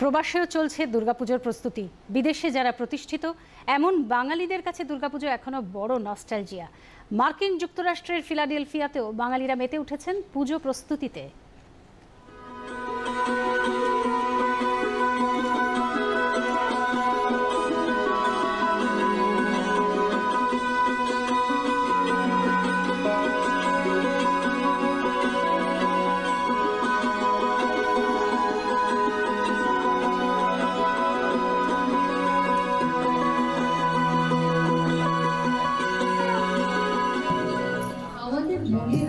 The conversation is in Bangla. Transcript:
প্রবাসেও চলছে দুর্গাপুজোর প্রস্তুতি। বিদেশে যারা প্রতিষ্ঠিত, এমন বাঙালিদের কাছে দুর্গাপুজো এখনও বড় নস্টালজিয়া মার্কিন যুক্তরাষ্ট্রের ফিলাডেলফিয়াতেও বাঙালিরা মেতে উঠেছেন পুজো প্রস্তুতিতে।